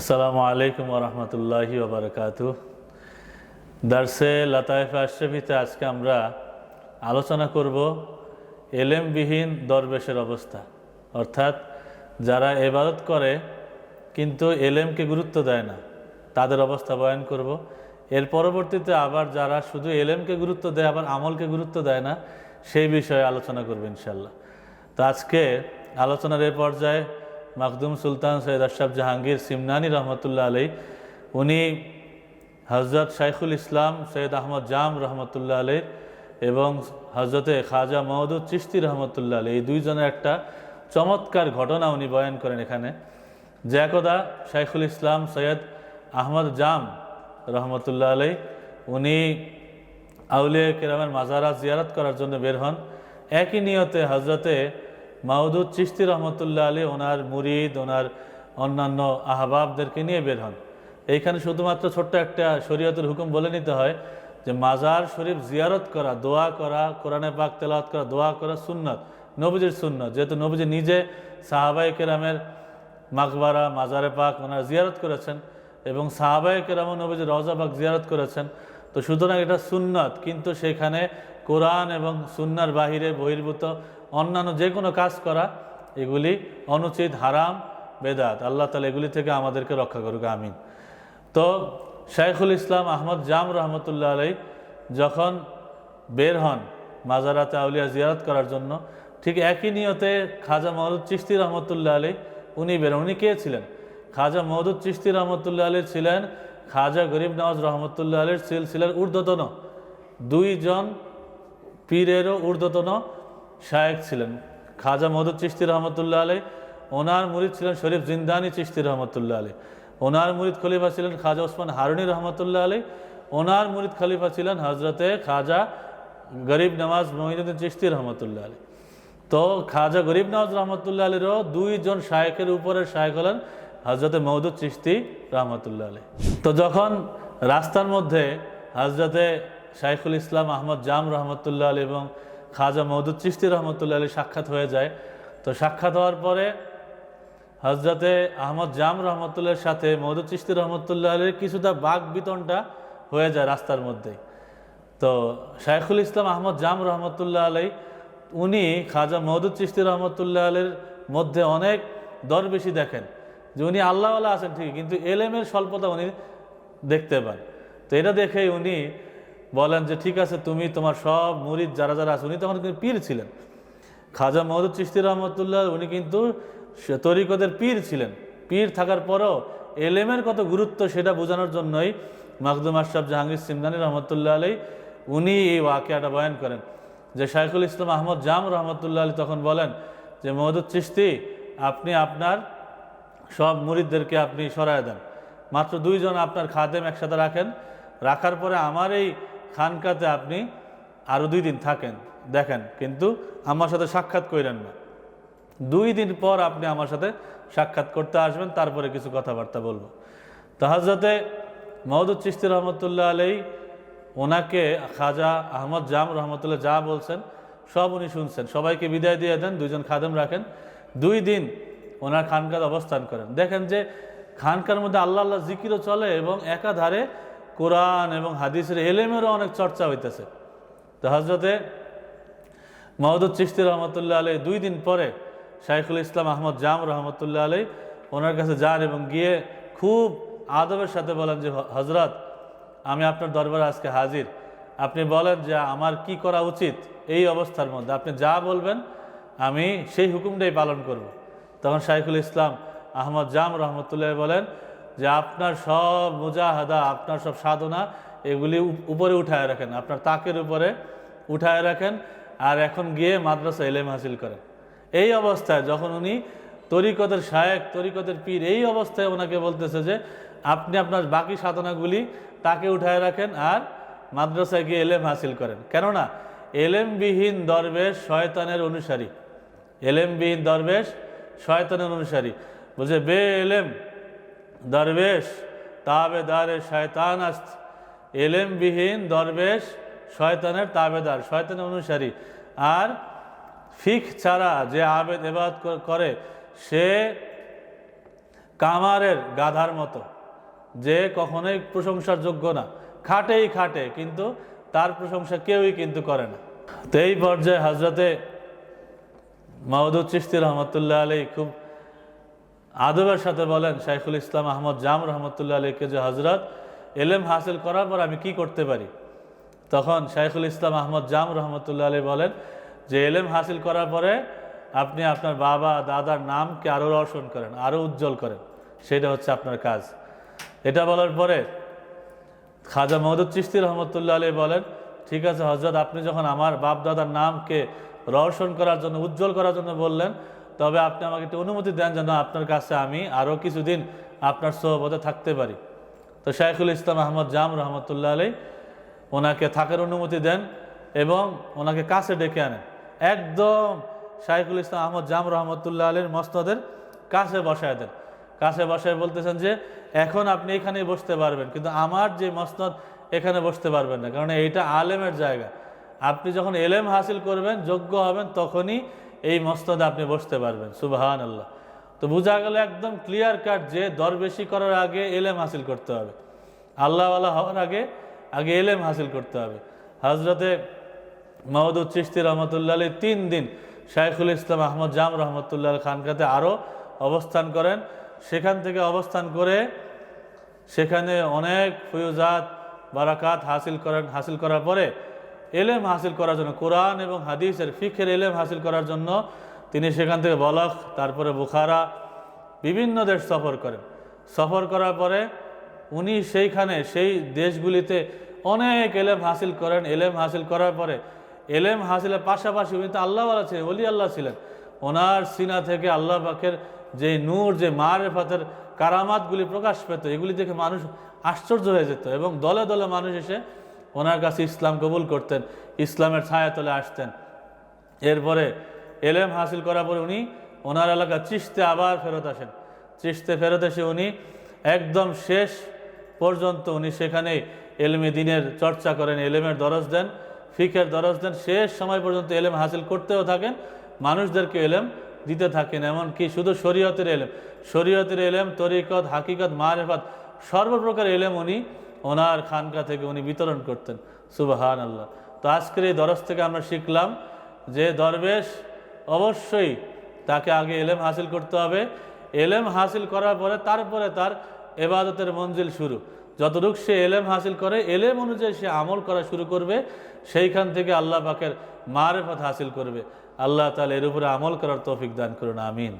আসসালামু আলাইকুম রহমতুল্লাহি ওবরকাত দার্সে লতাইফ আশরফিতে আজকে আমরা আলোচনা করব এলেমবিহীন দরবেশের অবস্থা। অর্থাৎ যারা এবাদত করে কিন্তু এলেমকে গুরুত্ব দেয় না, তাদের অবস্থা বয়ান করব। এর পরবর্তীতে আবার যারা শুধু এলেমকে গুরুত্ব দেয়, আবার আমলকে গুরুত্ব দেয় না, সেই বিষয়ে আলোচনা করবে ইনশাল্লাহ তো আজকে আলোচনার এ পর্যায়ে মাকদুম সুলতান সৈয়দ আশরাফ জাহাঙ্গীর সিমনানি রহমতুল্লাহ আলী উনি হজরত শাইখুল ইসলাম সৈয়দ আহমদ জাম রহমতুল্লাহ আলী এবং হজরতে খাজা মহদুদ চিস্তি রহমতুল্লাহ আলী এই দুইজনের একটা চমৎকার ঘটনা উনি বয়ান করেন এখানে। যে একদা শাইখুল ইসলাম সৈয়দ আহমদ জাম রহমতুল্লাহ আলী উনি আউলিয়া কেরামের মাজারা জিয়ারত করার জন্য বের হন। একই নিয়তে হজরতে মাহদুদ চিস্তি রহমতুল্লাহ আলী ওনার মুরিদ, ওনার অন্যান্য আহবাবদেরকে নিয়ে বের হন। এইখানে শুধুমাত্র ছোট্ট একটা শরীয়তের হুকুম বলে নিতে হয় যে মাজার শরীফ জিয়ারত করা, দোয়া করা, কোরআনে পাক তেলাওয়াত করা, দোয়া করা সুন্নত, নবীজির সুন্নত। যেহেতু নবীজি নিজে সাহাবাই কেরামের মাকবারা, মাজারে পাক ওনারা জিয়ারত করেছেন এবং সাহাবাই কেরাম নবীজি রওজা পাক জিয়ারত করেছেন, তো সুতরাং এটা সুন্নত। কিন্তু সেখানে কোরআন এবং সুন্নার বাহিরে বহির্ভূত অন্যান্য যে কোনো কাজ করা, এগুলি অনুচিত, হারাম, বেদাত। আল্লাহ তালা এগুলি থেকে আমাদেরকে রক্ষা করুক, আমিন। তো শাইখুল ইসলাম আহমদ জাম রহমতুল্লাহ আলাই যখন বের হন মাজারাতে আউলিয়া জিয়ারত করার জন্য, ঠিক একই নিয়তে খাজা মহদুদ চিস্তি রহমতুল্লাহ আলী উনি বের উনি কে ছিলেন? খাজা মহদুদ চিস্তি রহমতুল্লাহ আলী ছিলেন খাজা গরিব নওয়াজ রহমতুল্লাহ আলীর ছিলেন ঊর্ধ্বতন। দুইজন পীরেরও ঊর্ধ্বতন শায়েক ছিলেন। খাজা মহদুদ চিস্তি রহমতুল্লাহ আলী ওনার মুরিদ ছিলেন শরীফ জিন্দানি চিস্তি রহমতুল্লাহ আলী ওনার মুরিদ খলিফা ছিলেন খাজা ওসমান হারুনি রহমতুল্লাহ আলী ওনার মুরিদ খলিফা ছিলেন হজরতে খাজা গরিব নওয়াজ মহিনুদ্দিন চিস্তি রহমতুল্লাহ আলী তো খাজা গরিব নওয়াজ রহমতুল্লাহ আলীরও দুইজন শায়েকের উপরে শায়েক হলেন হজরতে মহদুদ চিস্তি রহমতুল্লাহ আলী তো যখন রাস্তার মধ্যে হজরতে শাইখুল ইসলাম আহমদ জাম রহমতুল্লাহ আলী এবং খাজা মহদুদ চিস্তি রহমতুল্লাহ আলী সাক্ষাৎ হয়ে যায়। তো সাক্ষাৎ হওয়ার পরে হজরতে আহমদ জাম রহমতুল্লাহর সাথে মহদুদ চিস্তি রহমতুল্লাহ আলীর কিছুটা বাঘ বিতনটা হয়ে যায় রাস্তার মধ্যেই তো শাইখুল ইসলাম আহমদ জাম রহমতুল্লাহ আলাই উনি খাজা মহদুদ চিস্তি রহমতুল্লাহ আলীর মধ্যে অনেক দর বেশি দেখেন। যে উনি আল্লাহওয়ালা আছেন ঠিক কিন্তু এলেমের স্বল্পতা উনি দেখতে পান। তো এটা দেখেই উনি বলেন যে, ঠিক আছে, তুমি তোমার সব মুরিদ যারা যারা আছে, উনি তখন কিন্তু পীর ছিলেন। খাজা মহদুদ চিস্তি রহমতুল্লাহ, উনি কিন্তু তরিকদের পীর ছিলেন। পীর থাকার পরও এলেমের কত গুরুত্ব সেটা বোঝানোর জন্যই মাকদুম আশরাফ জাহাঙ্গীর সিমদানি রহমতুল্লাহ আলী উনি এই ওয়াকিয়াটা বয়ান করেন। যে শাইখুল ইসলাম আহমদ জাম রহমতুল্লাহ আলী তখন বলেন যে মহদুদ চিস্তি আপনি আপনার সব মুরিদদেরকে আপনি সরায় দেন। মাত্র দুইজন আপনার খাদেম একসাথে রাখেন। রাখার পরে আমার এই খানকাতে আপনি আরও দুই দিন থাকেন, দেখেন, কিন্তু আমার সাথে সাক্ষাৎ করেন না। দুই দিন পর আপনি আমার সাথে সাক্ষাৎ করতে আসবেন, তারপরে কিছু কথাবার্তা বলব। তো হজরতে মহদুদ চিস্তি রহমতুল্লাহ আলাই ওনাকে খাজা আহমদ জাম রহমতুল্লাহ যা বলছেন, সব উনি শুনছেন। সবাইকে বিদায় দিয়ে দেন, দুইজন খাদেম রাখেন। দুই দিন ওনার খানকার অবস্থান করেন। দেখেন যে খানকার মধ্যে আল্লাহ আল্লাহ জিকিরও চলে এবং একাধারে কোরআন এবং হাদিসের এলেমেরও অনেক চর্চা হইতেছে। তো হজরতে মহদুদ চিস্তি রহমতুল্লাহ আলী দুই দিন পরে শাইখুল ইসলাম আহমদ জাম রহমতুল্লাহ আলী ওনার কাছে যান এবং গিয়ে খুব আদবের সাথে বলেন যে হজরত আমি আপনার দরবারে আজকে হাজির। আপনি বলেন যে, আমার কি করা উচিত এই অবস্থার মধ্যে? আপনি যা বলবেন, আমি সেই হুকুমটাই পালন করব। তখন শাইখুল ইসলাম আহমদ জাম রহমতুল্লাহ বলেন যে আপনার সব মুজাহাদা, আপনার সব সাধনা এগুলি উপরে উঠায় রাখেন, আপনার তাকের উপরে উঠায় রাখেন আর এখন গিয়ে মাদ্রাসা এলেম হাসিল করেন। এই অবস্থায় যখন উনি তরিকতের শায়েক, তরিকতের পীর, এই অবস্থায় ওনাকে বলতেছে যে, আপনি আপনার বাকি সাধনাগুলি তাকে উঠায় রাখেন আর মাদ্রাসায় গিয়ে এলেম হাসিল করেন। কেননা, এলেমবিহীন দরবেশ শয়তানের অনুসারী। এলেমবিহীন দরবেশ শয়তানের অনুসারী। বলছে বে এলেম দরবেশ তাবেদারে শয়তান আস্ত। এলেমবিহীন দরবেশ শয়তানের তাবেদার, শয়তানের অনুসারী। আর ফিক ছাড়া যে আবেদ এবাদ করে, সে কামারের গাধার মতো, যে কখনোই প্রশংসার যোগ্য না। খাটেই খাটে, কিন্তু তার প্রশংসা কেউই কিন্তু করে না। তো এই পর্যায়ে হজরতে মাহদুদ চিস্তি রহমতুল্লাহ আলী খুব আদবের সাথে বলেন, শাইখুল ইসলাম আহমদ জাম রহমতুল্লাহ আলীকে যে হজরত এলেম হাসিল করার পর আমি কি করতে পারি? তখন শাইখুল ইসলাম আহমদ জাম রহমতুল্লাহ আলী বলেন যে, এলেম হাসিল করার পরে আপনি আপনার বাবা, দাদার নামকে আরও রোশন করেন আরও উজ্জ্বল করেন। সেটা হচ্ছে আপনার কাজ। এটা বলার পরে খাজা মহদুদ চিস্তি রহমতুল্লাহ আলী বলেন, ঠিক আছে হজরত আপনি যখন আমার বাপ দাদার নামকে রওশন করার জন্য, উজ্জ্বল করার জন্য বললেন তবে আপনি আমাকে একটু অনুমতি দেন যেন আপনার কাছে আমি আরও কিছুদিন আপনার সহবতে থাকতে পারি। তো শাইখুল ইসলাম আহমদ জাম রহমতুল্লাহ আলী ওনাকে থাকার অনুমতি দেন এবং ওনাকে কাছে ডেকে আনেন। একদম শাইখুল ইসলাম আহমদ জাম রহমতুল্লাহ আলীর মস্তদের কাছে বসায় দেন। কাছে বসায় বলতেছেন যে, এখন আপনি এখানেই বসতে পারবেন, কিন্তু আমার যে মসনদ এখানে বসতে পারবেন না, কারণ এইটা আলেমের জায়গা। আপনি যখন এলেম হাসিল করবেন, যোগ্য হবেন, তখনই এই মসনদে আপনি বসতে পারবেন সুবাহান আল্লাহ তো বোঝা গেল একদম ক্লিয়ার কাট যে দরবেশি করার আগে এলেম হাসিল করতে হবে। আল্লাহওয়ালা হওয়ার আগে আগে এলেম হাসিল করতে হবে। হজরতে মাহদুদ চিস্তি রহমতুল্লাহ আলী তিন দিন শাইখুল ইসলাম আহমদ জাম রহমতুল্লাহ খানকাতে আরও অবস্থান করেন। সেখান থেকে অবস্থান করে সেখানে অনেক ফয়ুজাত বারাকাত হাসিল করেন। হাসিল করার পরে এলেম হাসিল করার জন্য, কোরআন এবং হাদিসের ফিখের এলেম হাসিল করার জন্য তিনি সেখান থেকে বলক, তারপরে বুখারা, বিভিন্ন দেশ সফর করেন। সফর করার পরে উনি সেইখানে, সেই দেশগুলিতে অনেক এলেম হাসিল করেন। এলেম হাসিল করার পরে, এলেম হাসিলের পাশাপাশি উনি তো আল্লাহ আল্লাহওয়ালা ছিলেন অলি আল্লাহ ছিলেন। ওনার সিনা থেকে আল্লাহ পাকের যে নূর, যে মারেফাতের কারামাতগুলি প্রকাশ পেত, এগুলি দেখে মানুষ আশ্চর্য হয়ে যেত এবং দলে দলে মানুষ এসে ওনার কাছে ইসলাম কবুল করতেন, ইসলামের ছায়াতলে আসতেন। এরপরে এলেম হাসিল করার পরে উনি ওনার এলাকা চিশতে আবার ফেরত আসেন। চিশতে ফেরত এসে উনি একদম শেষ পর্যন্ত উনি সেখানে এলেমে দিনের চর্চা করেন, এলেমের দরজ দেন, ফিকের দরজ দেন, শেষ সময় পর্যন্ত এলেম হাসিল করতেও থাকেন, মানুষদেরকে এলেম দিতে থাকেন, এমনকি শুধু শরীয়তের এলেম। শরীয়তের এলেম, তরিকত, হাকিকত, মারেফাত, সর্বপ্রকার এলেম উনি ওনার খানকা থেকে উনি বিতরণ করতেন সুবাহান আল্লাহ তো আজকের এই দরজ থেকে আমরা শিখলাম যে দরবেশ অবশ্যই তাকে আগে এলেম হাসিল করতে হবে। এলেম হাসিল করার পরে তারপরে তার এবাদতের মঞ্জিল শুরু। যতটুকু সে এলেম হাসিল করে, এলেম অনুযায়ী সে আমল করা শুরু করবে, সেইখান থেকে আল্লাহ পাকের মারেফত হাসিল করবে। আল্লাহ তাহলে এর উপরে আমল করার তৌফিক দান করুন, আমিন।